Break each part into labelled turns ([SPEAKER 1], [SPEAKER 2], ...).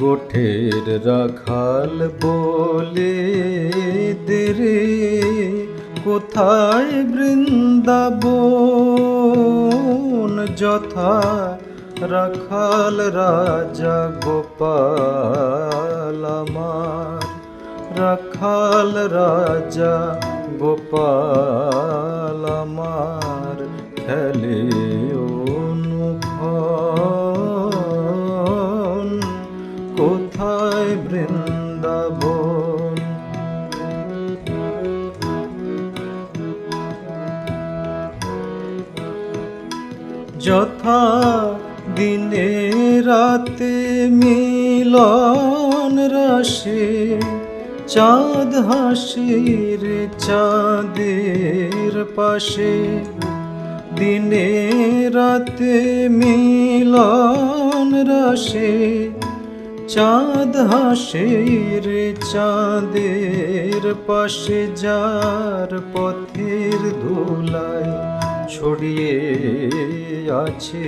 [SPEAKER 1] গোঠের রাখাল বলে দেরে কোথায় বৃন্দাবন? যথা রাখাল রাজা গোপাল আমার। রাখাল রাজা গোপাল আমার। খেলে বৃন্দাবন। যথা দিনে রাতে মিলন রাশে চাঁদ হাসির চাঁদের পাশে। দিনে রাতে মিলন রাশে চাঁদ হাসির চাঁদের পাশে যার পথের ধুলায় ছড়িয়ে আছে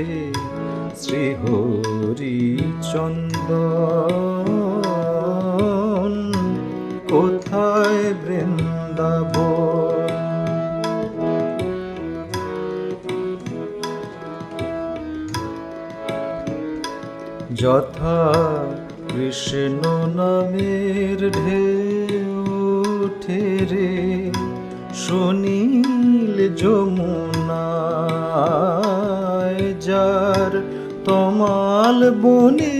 [SPEAKER 1] শ্রীহরি চন্দন। কোথায় বৃন্দাবন? যথা কৃষ্ণ নামের ঢেউ ওঠে রে, সুনীল যমুনায় যার তমাল বনে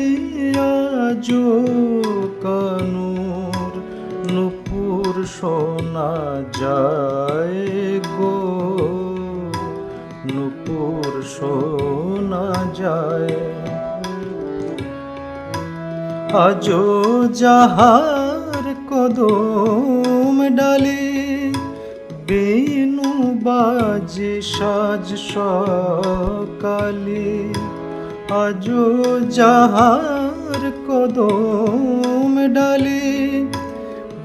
[SPEAKER 1] আজ কানুর নুপুর শোনা যায় গো। নুপুর শোনা যায় আজো যাহার কদম ডালে বেনু বাজে সাজ সকালে। আজো যাহার কদম ডালে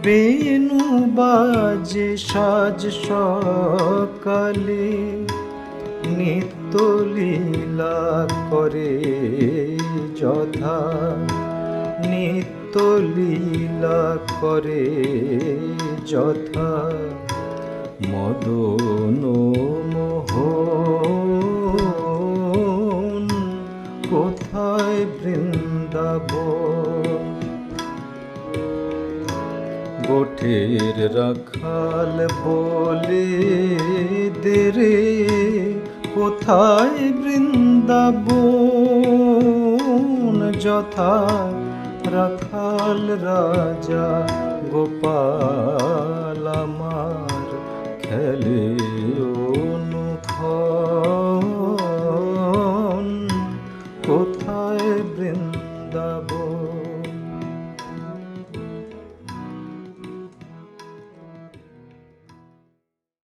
[SPEAKER 1] বেনু বাজে সাজ সকালে। নিত্য লীলা করে যথা নিত্য লীলা করে যথা মদন মোহন। কোথায় বৃন্দাবন? গোঠের রাখাল বলে দেরে কোথায় বৃন্দাবন? যথা রাখাল রাজা গোপাল আমার খেলে